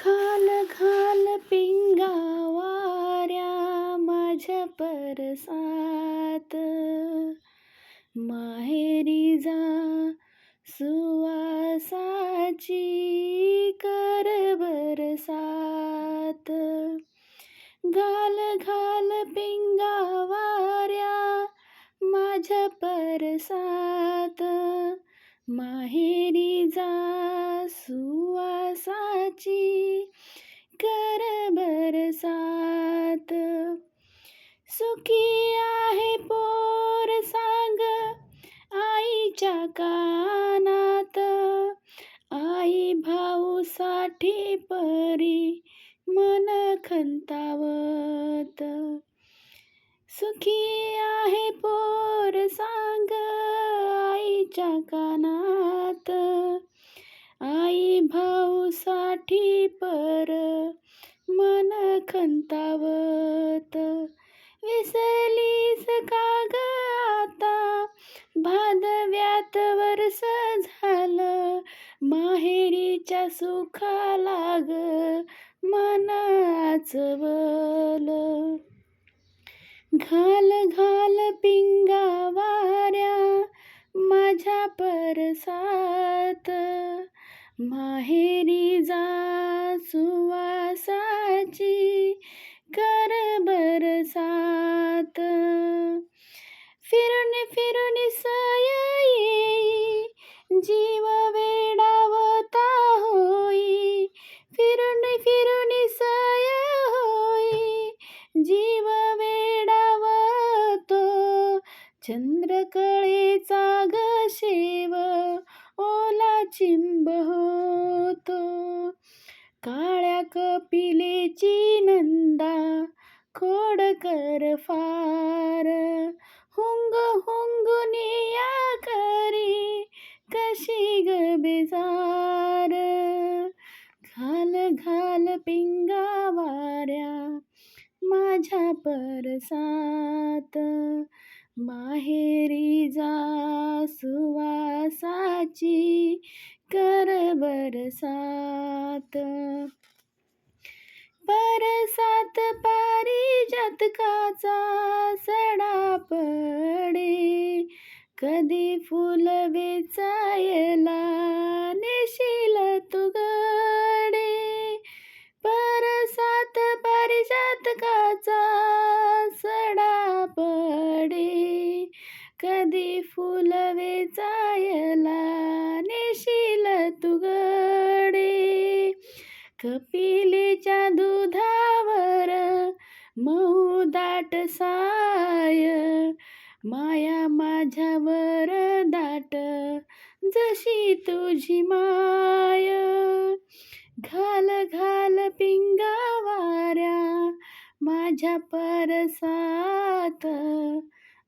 घाल घाल पिंगा वाऱ्या माझ्या परसात. माहेरी जा सुवासाची कर बरसात घाल घाल पिंगा वाऱ्या माझ्या परसात. माहेरी जा सुवासाची कर बरसात सुखी आहे पोर सांग आईच्या कानात. आई भाऊसाठी परी मन खंतावत. सुखी आहे पोर सांग आईच्या कानात. पाठी पर मन खंतावत. विसरलीस का ग आता? भादव्यात वर्ष झालं माहेरीच्या सुखा लाग मन घाल घाल पिंगा वाऱ्या माझ्या परसात. माहेरी फिरून फिरून सय जीव वेडावता होई. फिरून फिरून सय होई जीव वेडावतो. चंद्रकळेचा ग शेव ओला चिंब होतो. काळ्या कपिलेची नंदा खोडकर फा घाल पिंगा वाऱ्या माझ्या परसात. माहेरी जा सुवासाची कर बरसात. बरसात पारिजातकाचा सडा पडे कधी फुल कपिलेच्या दुधावर मऊ दाट साय माया माझ्यावर दाट जशी तुझी माय. घाल घाल पिंगा वाऱ्या माझ्या परसात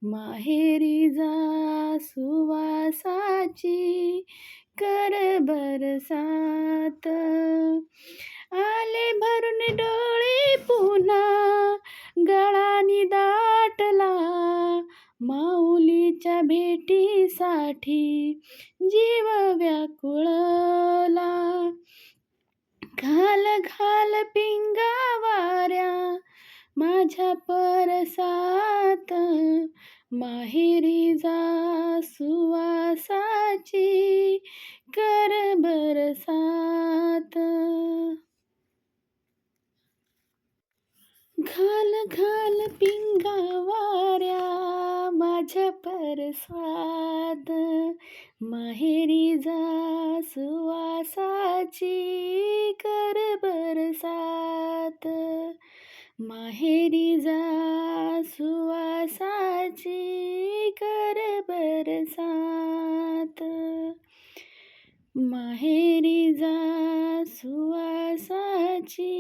माहेरी जा सुवासाची कर बरसात. आले भरून डोळे पुन्हा गळानी दाटला. माऊलीच्या भेटीसाठी जीव व्याकुळला. घाल घाल पिंगा वाऱ्या माझ्या परसात. माहेरी जासू बरसात घाल घाल पिंगा वाऱ्या माझ्या परसाद माहेरी जा सुवासाची कर बरसात. माहेरी जा सुवासाची कर बरसात. माहेरी जा सुवासाची.